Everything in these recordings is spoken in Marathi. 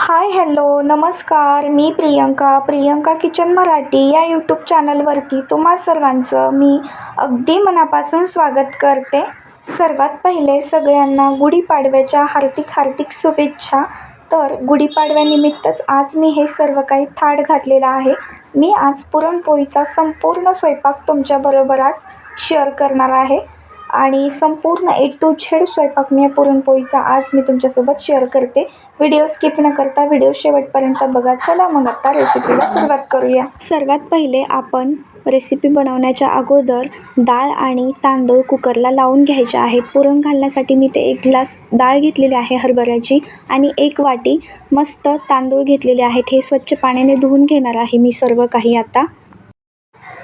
हाय हॅलो नमस्कार. मी प्रियंका प्रियंका किचन मराठी या यूट्यूब चॅनलवरती तुम्हा सर्वांचं मी अगदी मनापासून स्वागत करते. सर्वात पहिले सगळ्यांना गुढीपाडव्याच्या हार्दिक हार्दिक शुभेच्छा. तर गुढीपाडव्यानिमित्तच आज मी हे सर्व काही थाट घातलेलं आहे. मी आज पुरणपोळीचा संपूर्ण स्वयंपाक तुमच्याबरोबर आज शेअर करणार आहे. आणि संपूर्ण ए टू झेड स्वयंपाक मी पुरणपोळीचा आज मी तुमच्यासोबत शेअर करते. व्हिडिओ स्किप न करता व्हिडिओ शेवटपर्यंत बघा. चला मग आता रेसिपीला सुरुवात करूया. सर्वात पहिले आपण रेसिपी बनवण्याच्या अगोदर डाळ आणि तांदूळ कुकरला लावून घ्यायचे आहेत पुरण घालण्यासाठी मी ते एक ग्लास डाळ घेतलेली आहे हरभऱ्याची आणि एक वाटी मस्त तांदूळ घेतलेले आहेत. हे स्वच्छ पाण्याने धुवून घेणार आहे मी सर्व काही आता.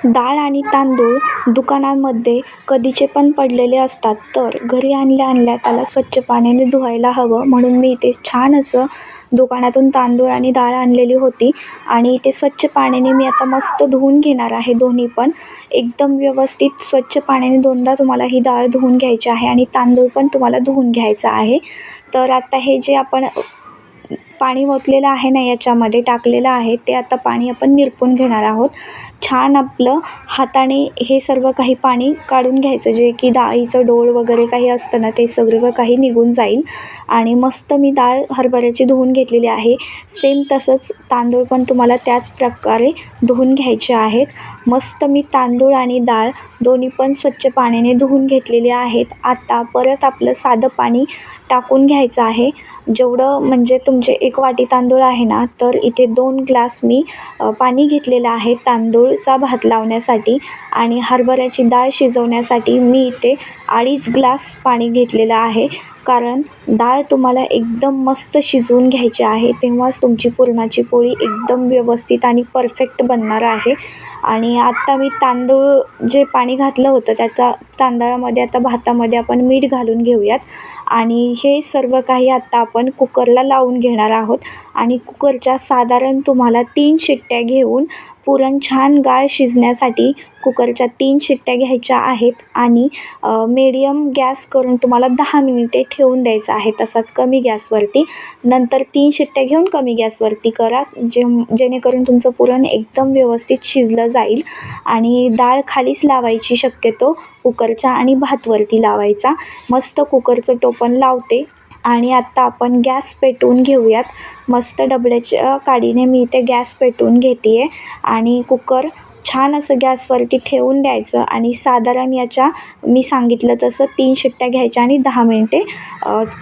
डाळ आणि तांदूळ दुकानांमध्ये कधीचे पण पडलेले असतात. तर घरी आणल्या आणल्या त्याला स्वच्छ पाण्याने धुवायला हवं. म्हणून मी इथे छान असं दुकानातून तांदूळ आणि डाळ आणलेली होती आणि ते स्वच्छ पाण्याने मी आता मस्त धुवून घेणार आहे दोन्ही पण. एकदम व्यवस्थित स्वच्छ पाण्याने दोनदा तुम्हाला ही डाळ धुवून घ्यायची आहे आणि तांदूळ पण तुम्हाला धुवून घ्यायचा आहे. तर आता हे जे आपण पाणी ओतलेलं आहे ना याच्यामध्ये टाकलेलं आहे ते आता पाणी आपण निरपून घेणार आहोत. छान आपलं हाताने हे सर्व काही पाणी काढून घ्यायचं जे की डाळीचं डोळ वगैरे काही असतं ना ते सर्व काही निघून जाईल. आणि मस्त मी डाळ हरभऱ्याची धुवून घेतलेली आहे. सेम तसंच तांदूळ पण तुम्हाला त्याच प्रकारे धुवून घ्यायचे आहेत. मस्त मी तांदूळ आणि डाळ दोन्ही पण स्वच्छ पाण्याने धुवून घेतलेले आहेत. आता परत आपलं साधं पाणी टाकून घ्यायचं आहे. जेवढं म्हणजे तुमचे एक वाटी तांदूळ आहे ना तर इथे दोन ग्लास मी पाणी घेतलेलं आहे तांदूळचा भात लावण्यासाठी आणि हरभऱ्याची डाळ शिजवण्यासाठी मी इथे अडीच ग्लास पाणी घेतलेलं आहे. कारण डाळ तुम्हाला एकदम मस्त शिजवून घ्यायची आहे तेव्हाच तुमची पुरणाची पोळी एकदम व्यवस्थित आणि परफेक्ट बनणार आहे. आणि आत्ता मी तांदूळ जे पाणी घातलं होतं त्याचा तांदळामध्ये आता भातामध्ये आपण मीठ घालून घेऊयात. आणि हे सर्व काही आत्ता आपण कुकरला लावून घेणार आहोत. आणि कुकरच्या साधारण तुम्हाला तीन शिट्ट्या घेऊन पुरण छान गाळ शिजण्यासाठी कुकरच्या तीन शिट्ट्या घ्यायच्या आहेत. आणि मीडियम गॅस करून तुम्हाला दहा मिनिटे ठेवून द्यायचं आहे तसाच कमी गॅसवरती. नंतर तीन शिट्ट्या घेऊन कमी गॅसवरती करा जे जेणेकरून तुमचं पुरण एकदम व्यवस्थित शिजलं जाईल. आणि डाळ खालीच लावायची शक्यतो कुकरच्या आणि भातवरती लावायचा. मस्त कुकरचं टोपण लावते. आणि आत्ता आपण गॅस पेटवून घेऊयात. मस्त डबड्याच्या काडीने मी इथे गॅस पेटवून घेते आहे आणि कुकर छान असं गॅसवरती ठेवून द्यायचं आणि साधारण याच्या मी सांगितलं तसं तीन शिट्ट्या घ्यायच्या आणि दहा मिनटे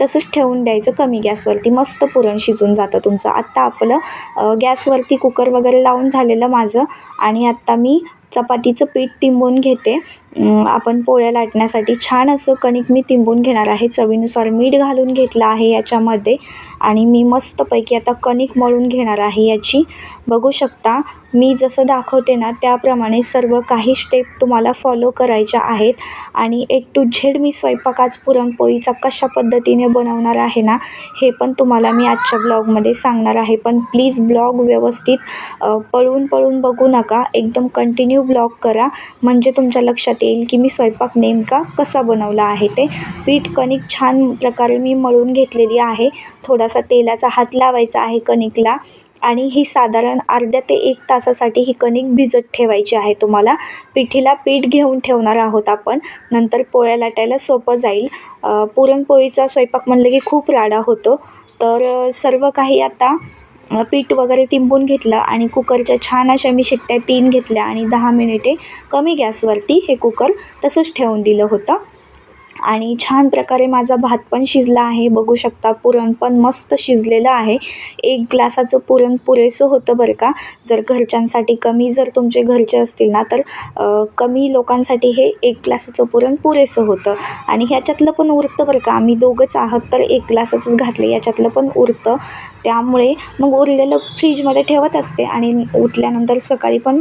तसंच ठेवून द्यायचं कमी गॅसवरती. मस्त पुरण शिजून जातं तुमचं. आत्ता आपलं गॅसवरती कुकर वगैरे लावून झालेलं माझं आणि आत्ता मी चपातीचं पीठ तिंबून घेते. आपण पोळ्या लाटण्यासाठी छान असं कणिक मी तिंबून घेणार आहे. चवीनुसार मीठ घालून घेतलं आहे याच्यामध्ये आणि मी मस्तपैकी आता कणिक मळून घेणार आहे याची. बघू शकता मी जसं दाखवते ना त्याप्रमाणे सर्व काही स्टेप तुम्हाला फॉलो करायच्या आहेत. आणि ए टू झेड मी स्वयंपाकाच पुरणपोळीचा कशा पद्धतीने बनवणार आहे ना हे पण तुम्हाला मी आजच्या ब्लॉगमध्ये सांगणार आहे. पण प्लीज ब्लॉग व्यवस्थित पळून पळून बघू नका. एकदम कंटिन्यू ब्लॉग करा. म्हणजे तुमच्या लक्षात येईल की मी स्वयंपाक नेमका कसा बनवला आहे ते. पीठ कणिक छान प्रकारे मी मळून घेतलेली आहे. थोडासा तेलाचा हात लावायचा आहे कणिकला आणि ही साधारण अर्ध्या ते एक तासासाठी ही कणिक भिजत ठेवायची आहे तुम्हाला. पिठीला पीठ घेऊन ठेवणार आहोत आपण. नंतर पोळ्या लाटायला सोपं जाईल. पुरणपोळीचा स्वयंपाक म्हणलं की खूप राडा होतो. तर सर्व काही आता पीठ वगैरे टिंबून घेतलं आणि कुकरच्या छान अशा मी शिट्ट्या तीन घेतल्या आणि दहा मिनिटे कमी गॅसवरती हे कुकर तसंच ठेवून दिलं होतं. आणि छान प्रकारे माझा भात पण शिजला आहे. बघू शकता पुरण पण मस्त शिजलेलं आहे. एक ग्लासाचं पुरण पुरेसं होतं बरं का. जर घरच्यांसाठी कमी जर तुमचे घरचे असतील ना तर कमी लोकांसाठी हे एक ग्लासाचं पुरण पुरेसं होतं. आणि ह्याच्यातलं पण उरतं बरं का. आम्ही दोघंच आहात तर एक ग्लासाचंच घातले याच्यातलं पण उरतं. त्यामुळे मग उरलेलं फ्रीजमध्ये ठेवत असते आणि उठल्यानंतर सकाळी पण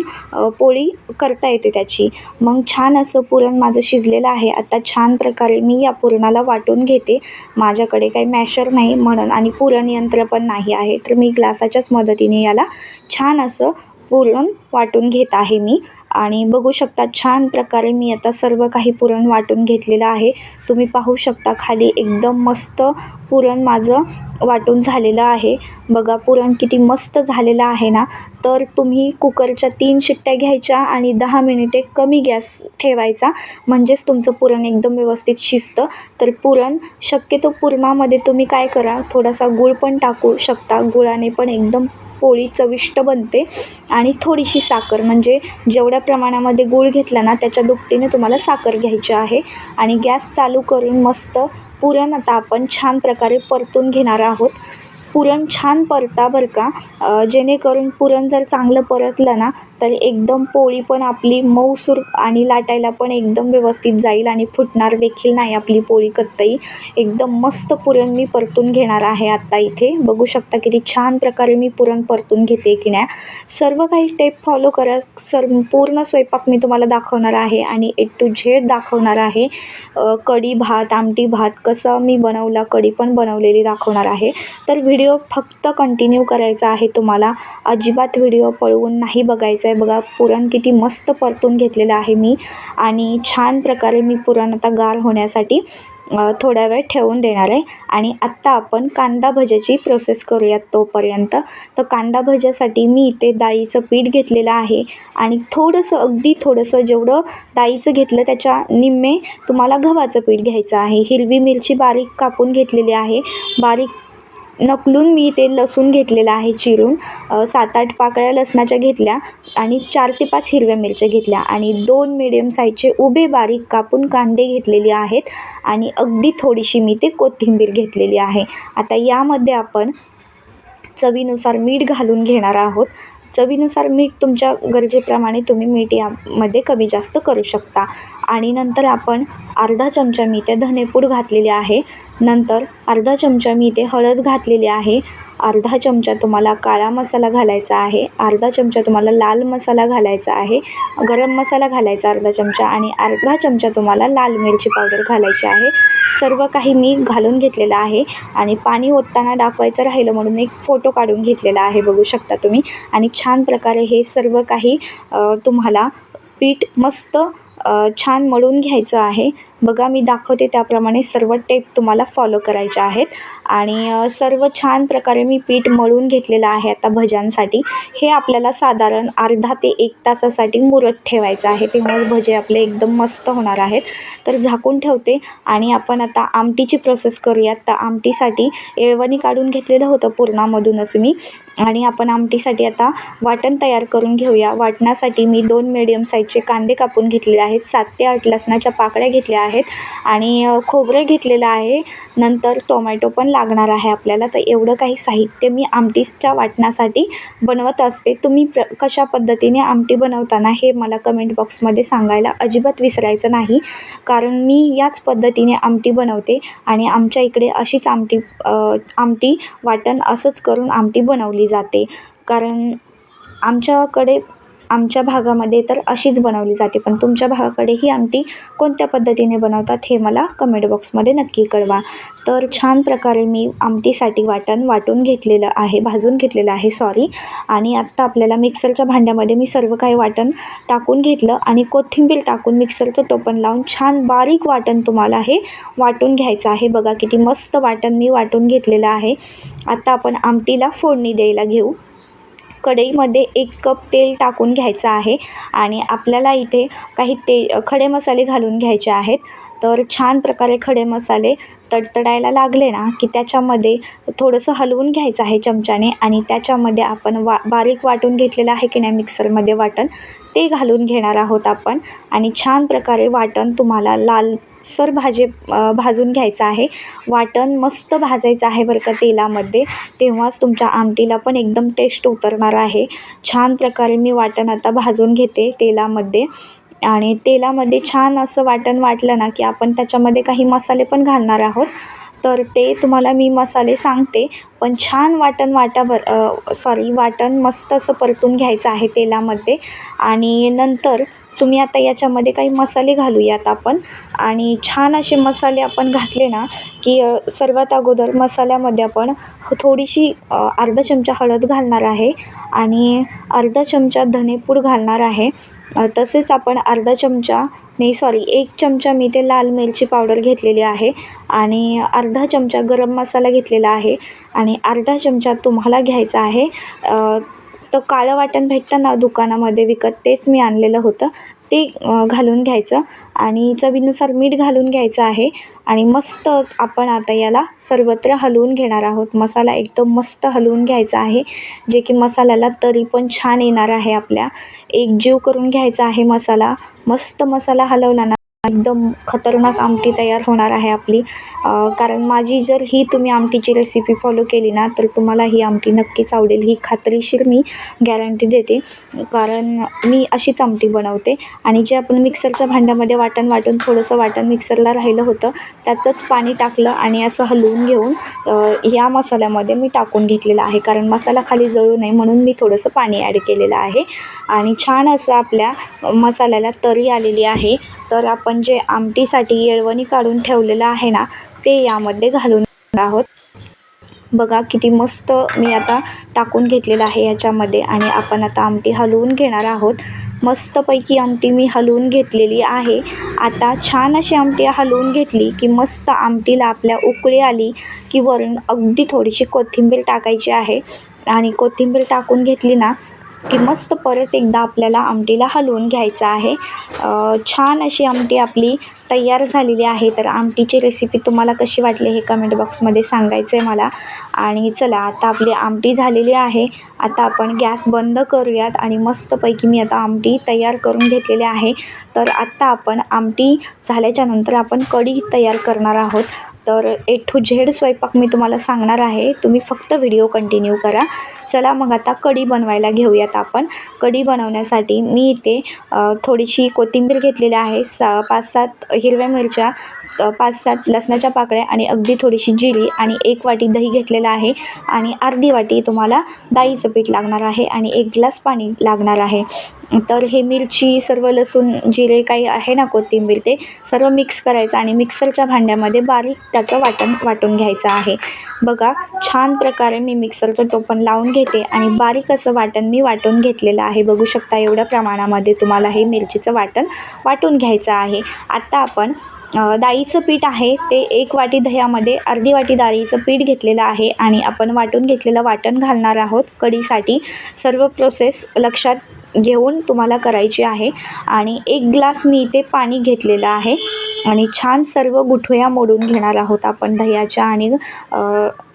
पोळी करता येते त्याची. मग छान असं पुरण माझं शिजलेलं आहे. आता छान प्रकार मी या पुरणाला वाटून घेते. माझ्याकडे काही मॅशर नाही म्हणून आणि पुरणयंत्र पण नाही आहे. तर मी ग्लासाच्याच मदतीने याला छान असं पुरण वाटून घेत आहे मी. आणि बघू शकता छान प्रकारे मी आता सर्व काही पुरण वाटून घेतलेलं आहे. तुम्ही पाहू शकता खाली एकदम मस्त पुरण माझं वाटून झालेलं आहे. बघा पुरण किती मस्त झालेलं आहे ना. तर तुम्ही कुकरच्या तीन शिट्ट्या घ्यायच्या आणि दहा मिनिटे कमी गॅस ठेवायचा. म्हणजेच तुमचं पुरण एकदम व्यवस्थित शिजतं. तर पुरण शक्यतो पुरणामध्ये तुम्ही काय करा थोडासा गूळ पण टाकू शकता. गुळाने पण एकदम पोळी चविष्ट बनते आणि थोडीशी साखर म्हणजे जेवढ्या प्रमाणामध्ये गूळ घेतला ना त्याच्या दुपटीने तुम्हाला साखर घ्यायची आहे. आणि गॅस चालू करून मस्त पुरण आता आपण छान प्रकारे परतून घेणार आहोत. पुरण छान परता बरं का. जेणेकरून पुरण जर चांगलं परतलं ना तर एकदम पोळी पण आपली मऊसूर आणि लाटायला पण एकदम व्यवस्थित जाईल आणि फुटणार देखील नाही आपली पोळी कत्तई. एकदम मस्त पुरण मी परतून घेणार आहे आत्ता इथे. बघू शकता किती छान प्रकारे मी पुरण परतून घेते की नाही. सर्व काही स्टेप फॉलो करा. सर पूर्ण स्वयंपाक मी तुम्हाला दाखवणार आहे आणि ए टू झेड दाखवणार आहे. कढी भात आमटी भात कसं मी बनवला कढी पण बनवलेली दाखवणार आहे. तर व्हिडिओ व्हिडिओ फक्त कंटिन्यू करायचा आहे तुम्हाला. अजिबात व्हिडिओ पळवून नाही बघायचा आहे. बघा पुरण किती मस्त परतून घेतलेलं आहे मी आणि छान प्रकारे मी पुरण आता गार होण्यासाठी थोडा वेळ ठेवून देणार आहे. आणि आत्ता आपण कांदा भज्याची प्रोसेस करूयात तोपर्यंत. तर कांदा भज्यासाठी मी इथे डाळीचं पीठ घेतलेलं आहे आणि थोडंसं अगदी थोडंसं जेवढं डाळीचं घेतलं त्याच्या निम्मे तुम्हाला गव्हाचं पीठ घ्यायचं आहे. हिरवी मिरची बारीक कापून घेतलेली आहे. बारीक नकलून मी ते लसूण घेतलेलं आहे चिरून. सात आठ पाकळ्या लसणाच्या घेतल्या आणि चार ते पाच हिरव्या मिरच्या घेतल्या आणि दोन मिडियम साईजचे उभे बारीक कापून कांदे घेतलेले आहेत आणि अगदी थोडीशी मी ते कोथिंबीर घेतलेली आहे. आता यामध्ये आपण चवीनुसार मीठ घालून घेणार आहोत. चवीनुसार मीठ तुमच्या गरजेप्रमाणे तुम्ही मीठ यामध्ये कमी जास्त करू शकता. आणि नंतर आपण अर्धा चमचा मी ते धनेपूड घातलेले आहे. नंतर अर्धा चमचा मी इथे हळद घातलेली आहे. अर्धा चमचा तुम्हाला काळा मसाला घालायचा आहे. अर्धा चमचा तुम्हाला लाल मसाला घालायचा आहे. गरम मसाला घालायचा अर्धा चमचा आणि अर्धा चमचा तुम्हाला लाल मिरची पावडर घालायची आहे. सर्व काही मी घालून घेतलेलं आहे आणि पाणी ओतताना दाखवायचं राहिलं म्हणून एक फोटो काढून घेतलेला आहे बघू शकता तुम्ही. आणि छान प्रकारे हे सर्व काही तुम्हाला पीठ मस्त छान मळून घ्यायचं आहे. बघा मी दाखवते त्याप्रमाणे सर्व टेप तुम्हाला फॉलो करायच्या आहेत. आणि सर्व छान प्रकारे मी पीठ मळून घेतलेलं आहे आता भज्यांसाठी. हे आपल्याला साधारण अर्धा ते एक तासासाठी मुरत ठेवायचं आहे. तेव्हा भजे आपले एकदम मस्त होणार आहेत. तर झाकून ठेवते आणि आपण आता आमटीची प्रोसेस करूयात. तर आमटीसाठी येळवणी काढून घेतलेलं होतं पूर्णामधूनच मी. आणि आपण आमटीसाठी आता वाटण तयार करून घेऊया. वाटण्यासाठी मी दोन मिडियम साईजचे कांदे कापून घेतलेले आहेत. सात ते आठ लसणाच्या पाकळ्या घेतल्या आहेत आणि खोबरं घेतलेलं आहे. नंतर टोमॅटो पण लागणार आहे आपल्याला. तर एवढं काही साहित्य मी आमटीच्या वाटणासाठी बनवत असते. तुम्ही प्र कशा पद्धतीने आमटी बनवताना हे मला कमेंट बॉक्समध्ये सांगायला अजिबात विसरायचं नाही. कारण मी याच पद्धतीने आमटी बनवते आणि आमच्या इकडे अशीच आमटी आमटी वाटण असंच करून आमटी बनवली जाते. कारण आमच्याकडे आमच्या भागामध्ये तर अशीच बनवली जाते पण तुमच्या भागाकडे ही आमटी कोणत्या पद्धतीने बनवतात हे मला कमेंट बॉक्समध्ये नक्की कळवा. तर छान प्रकारे मी आमटीसाठी वाटण वाटून घेतलेलं आहे भाजून घेतलेलं आहे सॉरी आणि आत्ता आपल्याला मिक्सरच्या भांड्यामध्ये मी सर्व काही वाटण टाकून घेतलं आणि कोथिंबीर टाकून मिक्सरचं टोपण लावून छान बारीक वाटण तुम्हाला हे वाटून घ्यायचं आहे. बघा किती मस्त वाटण मी वाटून घेतलेलं आहे. आत्ता आपण आमटीला फोडणी द्यायला घेऊ. कढईमध्ये एक कप तेल टाकून घ्यायचं आहे आणि आपल्याला इथे काही ते खडे मसाले घालून घ्यायचे आहेत. तर छान प्रकारे खडे मसाले तडतडायला लागले ना की त्याच्यामध्ये थोडंसं हलवून घ्यायचं आहे चमच्याने आणि त्याच्यामध्ये आपण वा बारीक वाटून घेतलेलं आहे की नाही मिक्सरमध्ये वाटण ते घालून घेणार आहोत आपण. आणि छान प्रकारे वाटण तुम्हाला लाल सर भाजे भाजून घ्यायचं आहे. वाटण मस्त भाजायचं आहे बरं का तेलामध्ये. तेव्हाच तुमच्या आमटीला पण एकदम टेस्ट उतरणार आहे. छान प्रकारे मी वाटण आता भाजून घेते तेलामध्ये. आणि तेलामध्ये छान असं वाटण वाटलं ना की आपण त्याच्यामध्ये काही मसाले पण घालणार आहोत. तर ते तुम्हाला मी मसाले सांगते. पण छान वाटण वाटा सॉरी वाटण मस्त असं परतून घ्यायचं आहे तेलामध्ये. आणि नंतर तुम्ही आता याच्यामध्ये काही मसाले घालूयात आपण. आणि छान असे मसाले आपण घातले ना की सर्वात अगोदर मसाल्यामध्ये आपण थोडीशी अर्धा चमचा हळद घालणार आहे आणि अर्धा चमचा धनेपूड घालणार आहे. तसेच आपण अर्धा चमचा नाही सॉरी एक चमचा मी ते लाल मिरची पावडर घेतलेली आहे आणि अर्धा चमचा गरम मसाला घेतलेला आहे आणि अर्धा चमचा तुम्हाला घ्यायचा आहे. तर काळं वाटण भेटतं ना दुकानामध्ये विकत तेच मी आणलेलं होतं. ते घालून घ्यायचं आणि चवीनुसार मीठ घालून घ्यायचं आहे आणि मस्त आपण आता याला सर्वत्र हलवून घेणार आहोत. मसाला एकदम मस्त हलवून घ्यायचा आहे जे की मसाल्याला तरी पण छान येणार आहे आपल्या. एकजीव करून घ्यायचा आहे मसाला. मस्त मसाला हलवला ना एकदम खतरनाक आमटी तयार होणार आहे आपली. कारण माझी जर ही तुम्ही आमटीची रेसिपी फॉलो केली ना तर तुम्हाला ही आमटी नक्कीच आवडेल. ही खात्रीशीर मी गॅरंटी देते. कारण मी अशीच आमटी बनवते आणि जे आपण मिक्सरच्या भांड्यामध्ये वाटण वाटून थोडंसं वाटण मिक्सरला राहिलं होतं त्यातच पाणी टाकलं आणि असं हलवून घेऊन या मसाल्यामध्ये मी टाकून घेतलेलं आहे. कारण मसाला खाली जळू नये म्हणून मी थोडंसं पाणी ॲड केलेलं आहे. आणि छान असं आपल्या मसाल्याला तरी आलेली आहे. तर आपण जे आमटीसाठी येळवणी काढून ठेवलेलं आहे ना ते यामध्ये घालून आहोत. बघा किती मस्त मी आता टाकून घेतलेलं आहे याच्यामध्ये आणि आपण आता आमटी हलवून घेणार आहोत. मस्तपैकी आमटी मी हलवून घेतलेली आहे. आता छान अशी आमटी हलवून घेतली की मस्त आमटीला आपल्या उकळी आली की वरून अगदी थोडीशी कोथिंबीर टाकायची आहे. आणि कोथिंबीर टाकून घेतली ना की मस्त परत एकदा आपल्याला आमटीला हलवून घ्यायचं आहे. छान अशी आमटी आपली तयार झालेली आहे. तर आमटीची रेसिपी तुम्हाला कशी वाटली हे कमेंट बॉक्समध्ये सांगायचं आहे मला. आणि चला आता आपली आमटी झालेली आहे. आता आपण गॅस बंद करूयात आणि मस्तपैकी मी आता आमटी तयार करून घेतलेली आहे. तर आत्ता आपण आमटी झाल्याच्यानंतर आपण कढी तयार करणार आहोत. तर ए टू झेड स्वयंपाक मी तुम्हाला सांगणार आहे. तुम्ही फक्त व्हिडिओ कंटिन्यू करा. चला मग आता कढी बनवायला घेऊयात आपण. कढी बनवण्यासाठी मी इथे थोडीशी कोथिंबीर घेतलेली आहे. सा पाच सात हिरव्या मिरच्या पाच सात लसणाच्या पाकळ्या आणि अगदी थोडीशी जिरी आणि एक वाटी दही घेतलेलं आहे. आणि अर्धी वाटी तुम्हाला डाळीचं पीठ लागणार आहे आणि एक ग्लास पाणी लागणार आहे. तर हे मिरची सर्व लसूण जिरे काही आहे ना कोथिंबीर ते सर्व मिक्स करायचं आणि मिक्सरच्या भांड्यामध्ये बारीक त्याचं वाटण वाटून घ्यायचं आहे. बघा छान प्रकारे मी मिक्सरचं टोपण लावून घेते आणि बारीक असं वाटण मी वाटून घेतलेलं आहे. बघू शकता एवढ्या प्रमाणामध्ये तुम्हाला हे मिरचीचं वाटण वाटून घ्यायचं आहे. आत्ता आपण डाळीचं पीठ आहे ते एक वाटी दह्यामध्ये अर्धी वाटी डाळीचं पीठ घेतलेलं आहे आणि आपण वाटून घेतलेलं वाटण घालणार आहोत कढीसाठी. सर्व प्रोसेस लक्षात घेऊन तुम्हाला करायची आहे आणि एक ग्लास मी इथे पाणी घेतलेलं आहे आणि छान सर्व गुठळ्या मोडून घेणार आहोत आपण दह्याच्या आणि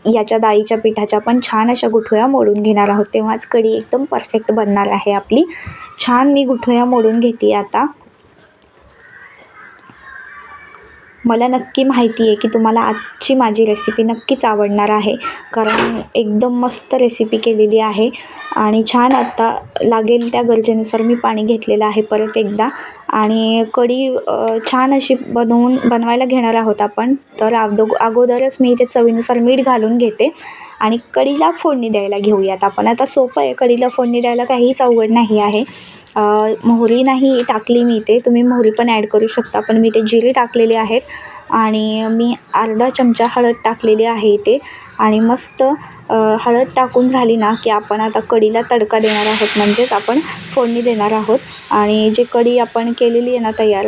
याच्या डाळीच्या पिठाच्या पण छान अशा गुठळ्या मोडून घेणार आहोत. तेव्हाच कढी एकदम परफेक्ट बनणार आहे आपली. छान मी गुठळ्या मोडून घेते आता. मला नक्की माहिती आहे की तुम्हाला आजची माझी रेसिपी नक्कीच आवडणार आहे. कारण एकदम मस्त रेसिपी केलेली आहे. आणि छान आत्ता लागेल त्या गरजेनुसार मी पाणी घेतलेलं आहे परत एकदा. आणि कढी छान अशी बनवून बनवायला घेणार आहोत आपण. तर अगदो अगोदरच मी इथे चवीनुसार मीठ घालून घेते. आणि कढीला फोडणी द्यायला घेऊयात आपण. आता सोपं आहे. कढीला फोडणी द्यायला काहीच अवघड नाही आहे. मोहरी नाही टाकली मी इथे. तुम्ही मोहरी पण ॲड करू शकता. पण मी ते जिरे टाकलेले आहेत. आणि मी अर्धा चमचा हळद टाकलेली आहे इथे. आणि मस्त हळद टाकून झाली ना की आपण आता कढीला तडका देणार आहोत. म्हणजेच आपण फोडणी देणार आहोत. आणि जे कढी आपण केलेली आहे ना तयार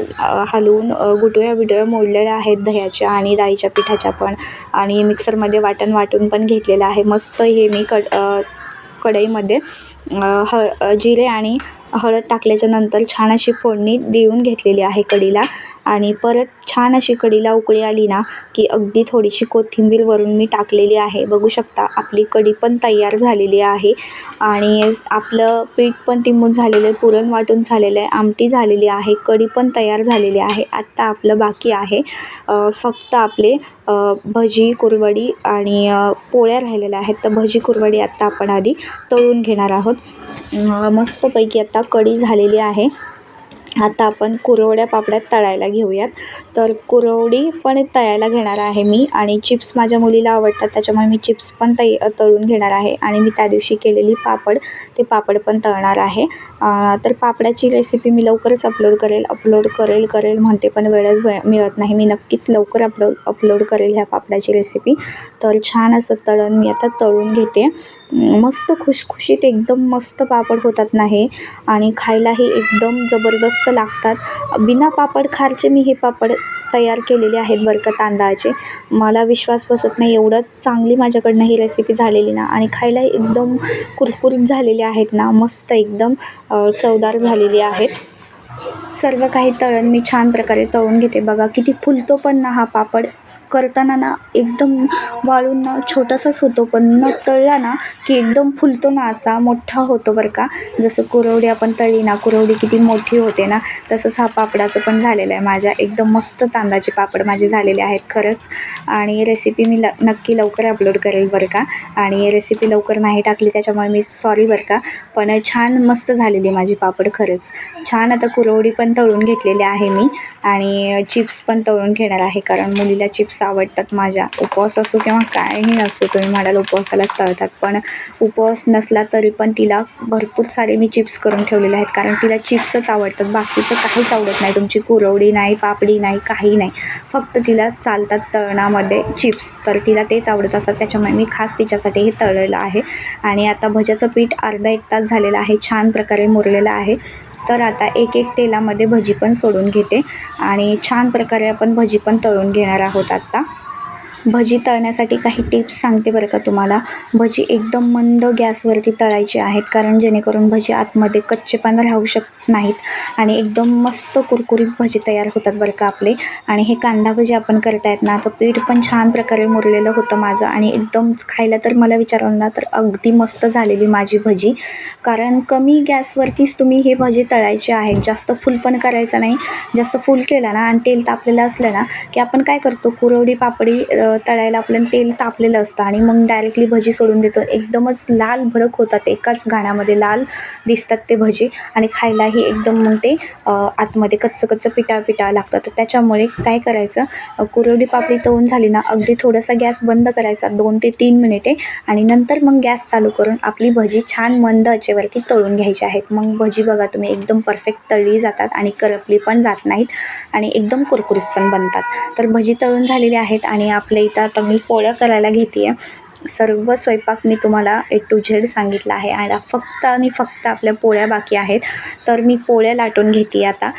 हलवून गुटव्या बिटव्या मोडलेल्या आहेत दह्याच्या आणि डाळीच्या पिठाच्या पण. आणि मिक्सरमध्ये वाटण वाटून पण घेतलेलं आहे. मस्त हे मी कड कढईमध्ये ह हळ जिरे आणि हळद टाकल्याच्या नंतर छान अशी फोडणी देऊन घेतलेली आहे कढीला आणि परत छान अशी कढीला उकळी आली ना की अगदी थोडीशी कोथिंबीर वरून मी टाकलेली आहे. बघू शकता आपली कढी पण तयार झालेली आहे. आणि आपलं पीठ पण तिंबून झालेलं आहे पुरण वाटून झालेलं आहे आमटी झालेली आहे कढी पण तयार झालेली आहे. आत्ता आपलं बाकी आहे. फक्त आपले भजी कुरवडी आणि पोळ्या राहिलेल्या आहेत. तर भजी कुरवडी आत्ता आपण आधी तळून घेणार आहोत. मस्तपैकी आत्ता कढी झालेली आहे. आता आपण कुरवड्या पापड्या तळायला घेऊयात. तर कुरवडी पण तळायला घेणार आहे मी आणि चिप्स माझ्या मुलीला आवडतात त्याच्यामुळे मी चिप्स पण तै तळून घेणार आहे आणि मी त्या दिवशी केलेली पापड ते पापड पण तळणार आहे. तर पापडाची रेसिपी मी लवकरच अपलोड करेल अपलोड करेल करेल म्हणते पण वेळच वे मिळत नाही. मी नक्कीच लवकर अपलोड अपलोड करेल ह्या पापडाची रेसिपी तर छान असं तळण मी आता तळून घेते. मस्त खुशखुशीत एकदम मस्त पापड होतात नाही आणि खायलाही एकदम जबरदस्त लागतात. बिना पापड खारचे मी हे पापड तयार केलेले आहेत बरं का तांदळाचे. मला विश्वास बसत नाही एवढं चांगली माझ्याकडनं ही रेसिपी झालेली ना आणि खायला एकदम कुरकुरीत झालेले आहेत ना मस्त एकदम चवदार झालेली आहेत. सर्व काही तळण मी छान प्रकारे तळून घेते. बघा किती फुलतो पण ना हा पापड. करताना ना एकदम वाळून ना छोटासाच होतो पण न तळला ना की एकदम फुलतो ना असा मोठा होतो बरं का. जसं कुरवडी आपण तळली ना कुरवडी किती मोठी होते ना तसंच हा पापडाचं पण झालेलं आहे माझ्या. एकदम मस्त तांदळाचे पापड माझे झालेले आहेत खरंच. आणि रेसिपी मी ल नक्की लवकर अपलोड करेल बरं का. आणि रेसिपी लवकर नाही टाकली त्याच्यामुळे मी सॉरी बरं का. पण छान मस्त झालेली माझी पापड खरंच. छान आता कुरवडी पण तळून घेतलेली आहे मी. आणि चिप्स पण तळून घेणार आहे कारण मुलीला चिप्स आवडतात माझ्या. उपवास असो किंवा काहीही असो तुम्ही म्हणाल उपवासालाच तळतात. पण उपवास नसला तरी पण तिला भरपूर सारे मी चिप्स करून ठेवलेले आहेत. कारण तिला चिप्सच आवडतात. बाकीचं काहीच आवडत नाही. तुमची कुरवडी नाही पापडी नाही काही नाही. फक्त तिला चालतात तळणामध्ये चिप्स तर तिला तेच आवडत असतात. त्याच्यामुळे मी खास तिच्यासाठी हे तळलेलं आहे. आणि आता भज्याचं पीठ अर्धा एक तास झालेलं आहे. छान प्रकारे मुरलेलं आहे. तर आता एक एक तेलामध्ये भजी पण सोडून घेते. आणि छान प्रकारे आपण भजी पण तळून घेणार आहोत आत्ता भजी तळण्यासाठी काही टिप्स सांगते बरं का तुम्हाला. भजी एकदम मंद गॅसवरती तळायची आहेत कारण जेणेकरून भजी आतमध्ये कच्चेपण राहू शकत नाहीत आणि एकदम मस्त कुरकुरीत भजी तयार होतात बरं का आपले. आणि हे कांदा भजी आपण करतायत ना तर पीठ पण छान प्रकारे मुरलेलं होतं माझं आणि एकदम खायला तर मला विचारलं ना तर अगदी मस्त झालेली माझी भजी. कारण कमी गॅसवरतीच तुम्ही हे भजी तळायचे आहेत. जास्त फुल पण करायचं नाही. जास्त फुल केला ना आणि तेल तापलेलं असलं ना की आपण काय करतो कुरवडी पापडी तळायला आपलं तेल तापलेलं असतं आणि मग डायरेक्टली भजी सोडून देतो. एकदमच लाल भडक होतात एकाच गाण्यामध्ये लाल दिसतात ते भजी. आणि खायलाही एकदम मग ते आतमध्ये कच्चं कच्चं पिटा पिटा लागतं तर त्याच्यामुळे काय करायचं कुरवडी पापडी तळून झाली ना अगदी थोडासा गॅस बंद करायचा दोन ते तीन मिनिटे. आणि नंतर मग गॅस चालू करून आपली भजी छान मंद आचेवरती तळून घ्यायची आहेत. मग भजी बघा तुम्ही एकदम परफेक्ट तळली जातात आणि करपली पण जात नाहीत आणि एकदम कुरकुरीत पण बनतात. तर भजी तळून झालेली आहेत आणि आपले आपल्या इथं आता मी पोळ्या करायला घेते आहे सर्व स्वयंपाक मी तुम्हाला ए टू झेड सांगितला आहे. आणि फक्त आणि फक्त आपल्या पोळ्या बाकी आहेत. तर मी पोळ्या लाटून घेते आता.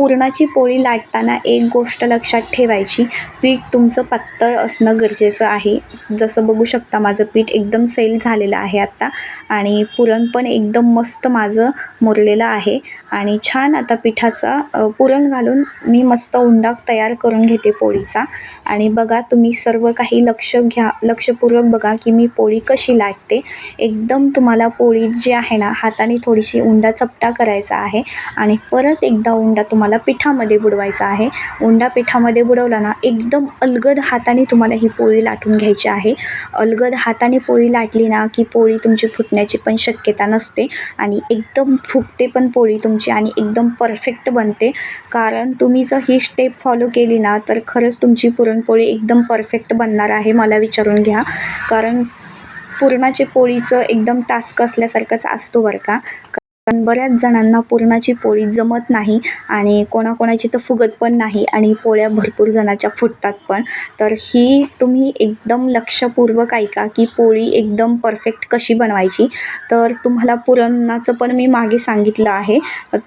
पुरणाची पोळी लाटताना एक गोष्ट लक्षात ठेवायची. पीठ तुमचं पातळ असणं गरजेचं आहे. जसं बघू शकता माझं पीठ एकदम सैल झालेलं आहे आत्ता आणि पुरण पण एकदम मस्त माझं मुरलेलं आहे. आणि छान आता पिठाचा पुरण घालून मी मस्त उंडा तयार करून घेते पोळीचा. आणि बघा तुम्ही सर्व काही लक्ष घ्या लक्षपूर्वक बघा की मी पोळी कशी लाटते. एकदम तुम्हाला पोळी जी आहे ना हाताने थोडीशी उंडा चपटा करायचा आहे. आणि परत एकदा उंडा तुम्हाला पिठामध्ये बुडवायचा आहे. उंडा पिठामध्ये बुडवला ना एकदम अलगद हाताने तुम्हाला ही पोळी लाटून घ्यायची आहे. अलगद हाताने पोळी लाटली ना की पोळी तुमची फुटण्याची पण शक्यता नसते आणि एकदम फुगते पण पोळी तुमची आणि एकदम परफेक्ट बनते. कारण तुम्ही जर ही स्टेप फॉलो केली ना तर खरंच तुमची पुरणपोळी एकदम परफेक्ट बनणार आहे मला विचारून घ्या. कारण पुरणाची पोळीचं एकदम टास्क असल्यासारखंच असतो बरं का. कारण बऱ्याच जणांना पुरणाची पोळी जमत नाही आणि कोणाकोणाची तर फुगत पण नाही आणि पोळ्या भरपूर जणाच्या फुटतात पण. तर ही तुम्ही एकदम लक्षपूर्वक ऐका की पोळी एकदम परफेक्ट कशी बनवायची. तर तुम्हाला पुरणाचं पण मी मागे सांगितलं आहे.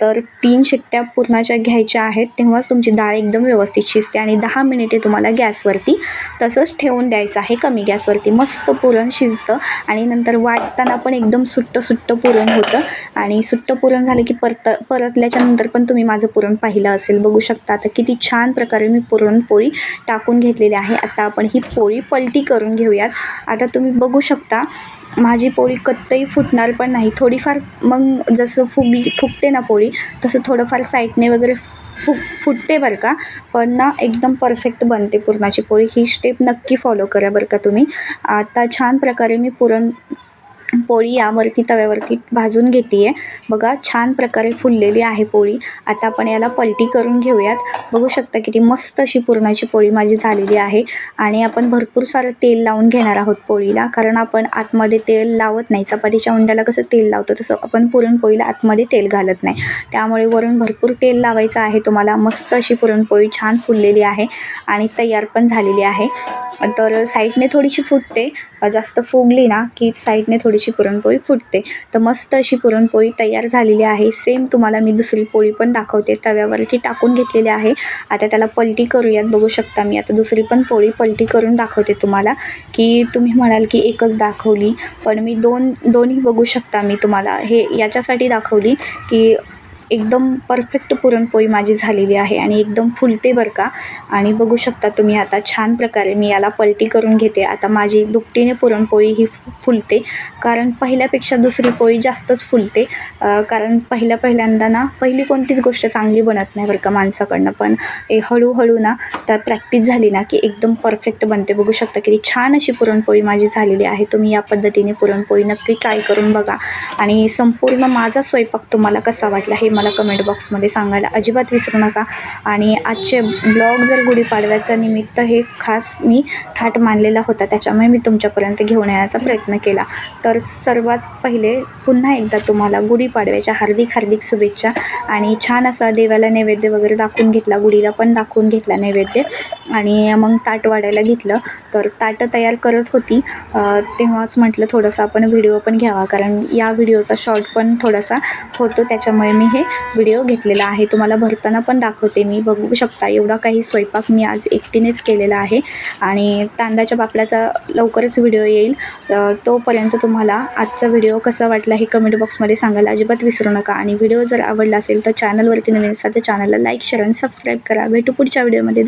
तर तीन शिट्ट्या पुरणाच्या घ्यायच्या आहेत. तेव्हाच तुमची डाळ एकदम व्यवस्थित शिजते आणि दहा मिनिटे तुम्हाला गॅसवरती तसंच ठेवून द्यायचं आहे. कमी गॅसवरती मस्त पुरण शिजतं आणि नंतर वाटताना पण एकदम सुट्टं सुट्टं पुरण होतं आणि सुट्टं पुरण झालं की परत परतल्याच्यानंतर पण तुम्ही माझं पुरण पाहिलं असेल. बघू शकता आता किती छान प्रकारे मी पुरणपोळी टाकून घेतलेली आहे. आता आपण ही पोळी पलटी करून घेऊयात. आता तुम्ही बघू शकता माझी पोळी कत्तही फुटणार पण नाही. थोडीफार मग जसं फुगली फुगते ना पोळी तसं थोडंफार साईडने वगैरे फुग फुटते बरं का. पण ना एकदम परफेक्ट बनते पुरणाची पोळी. ही स्टेप नक्की फॉलो करा बरं का तुम्ही. आता छान प्रकारे मी पुरण पोळी यावरती तव्यावरती भाजून घेते आहे बघा छान प्रकारे फुललेली आहे पोळी. आता आपण याला पलटी करून घेऊयात. बघू शकता किती मस्त अशी पुरणाची पोळी माझी झालेली आहे. आणि आपण भरपूर सारं तेल लावून घेणार आहोत पोळीला कारण आपण आतमध्ये तेल लावत नाही. चपातीच्या उंड्याला कसं तेल लावतो तसं आपण पुरणपोळीला आतमध्ये तेल घालत नाही. त्यामुळे वरून भरपूर तेल लावायचं आहे तुम्हाला. मस्त अशी पुरणपोळी छान फुललेली आहे आणि तयार पण झालेली आहे. तर साईडने थोडीशी फुटते. जास्त फुगली ना की साईडने थोडीशी अशी पुरणपोळी फुटते. तर मस्त अशी पुरणपोळी तयार झालेली आहे. सेम तुम्हाला मी दुसरी पोळी पण दाखवते. तव्यावरती टाकून घेतलेली आहे. आता त्याला पलटी करूयात. बघू शकता मी आता दुसरी पण पोळी पलटी करून दाखवते तुम्हाला. की तुम्ही म्हणाल की एकच दाखवली. पण मी दोन दोन्ही बघू शकता मी तुम्हाला. हे याच्यासाठी दाखवली की एकदम परफेक्ट पुरणपोळी माझी झालेली आहे आणि एकदम फुलते बरं का. आणि बघू शकता तुम्ही आता छान प्रकारे मी याला पलटी करून घेते. आता माझी दुपटीने पुरणपोळी ही फुलते. कारण पहिल्यापेक्षा दुसरी पोळी जास्तच फुलते. कारण पहिल्या पहिल्यांदा ना पहिली कोणतीच गोष्ट चांगली बनत नाही बरं का माणसाकडनं. पण ए हळूहळू ना तर प्रॅक्टिस झाली ना की एकदम परफेक्ट बनते. बघू शकता किती छान अशी पुरणपोळी माझी झालेली आहे. तुम्ही या पद्धतीने पुरणपोळी नक्की ट्राय करून बघा. आणि संपूर्ण माझा स्वयंपाक तुम्हाला कसा वाटला हे मला कमेंट बॉक्समध्ये सांगायला. अजिबात विसरू नका. आणि आजचे ब्लॉग जर गुढीपाडव्याचं निमित्त हे खास मी थाट मानलेला होता. त्याच्यामुळे मी तुमच्यापर्यंत घेऊन येण्याचा प्रयत्न केला. तर सर्वात पहिले पुन्हा एकदा तुम्हाला गुढीपाडव्याच्या हार्दिक हार्दिक शुभेच्छा आणि छान असा देवाला नैवेद्य वगैरे दाखवून घेतला. गुढीला पण दाखवून घेतला नैवेद्य. आणि मग ताट वाढायला घेतलं. तर ताटं तयार करत होती. तेव्हाच म्हटलं थोडंसं आपण व्हिडिओ पण घ्यावा. कारण या व्हिडिओचा शॉर्ट पण थोडासा होतो. त्याच्यामुळे मी हे व्हिडिओ घेतलेला आहे. तुम्हाला भरताना पण दाखवते मी. बघू शकता एवढा काही स्वयंपाक मी आज एकटीनेच केलेला आहे. आणि तांदळाच्या पापल्याचा लवकरच व्हिडिओ येईल. तोपर्यंत तुम्हाला आजचा व्हिडिओ कसा वाटला हे कमेंट बॉक्समध्ये सांगायला अजिबात विसरू नका. आणि व्हिडिओ जर आवडला असेल तर चॅनलवरती नवीन असाल तर चॅनलला लाईक शेअर आणि सबस्क्राईब करा. भेटू पुढच्या व्हिडिओमध्ये.